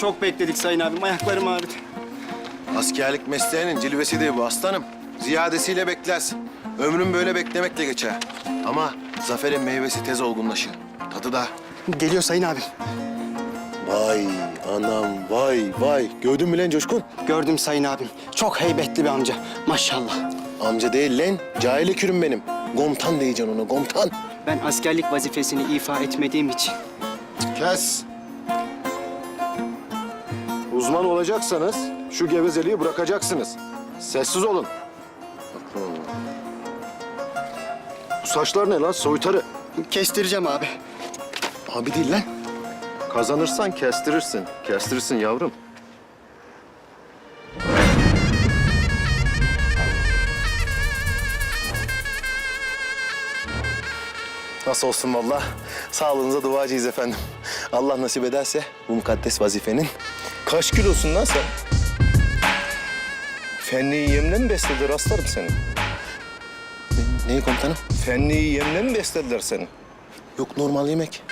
Çok bekledik sayın abim. Ayaklarım ağrıdı. Askerlik mesleğinin cilvesi değil bu aslanım. Ziyadesiyle beklersin. Ömrün böyle beklemekle geçer. Ama zaferin meyvesi tez olgunlaşır. Tadı da. Geliyor sayın abim. Vay anam vay vay. Gördün mü lan Coşkun? Gördüm sayın abim. Çok heybetli bir amca. Maşallah. Amca değil lan. Cahil kürüm benim. Gomtan diyeceksin ona gomtan. Ben askerlik vazifesini ifa etmediğim için Kes. Uzman olacaksanız şu gevezeliği bırakacaksınız. Sessiz olun. Bu saçlar ne lan soytarı? kestireceğim abi. Abi değil lan. Kazanırsan kestirirsin. Kestirirsin yavrum. Nasıl olsun valla? Sağlığınıza duacıyız efendim. Allah nasip ederse bu mukaddes vazifenin... Kaç kilosun lan sen? Fenli yemle mi beslediler aslanım seni? Neyi komutanım? Fenli yemle mi beslediler seni? Yok normal yemek.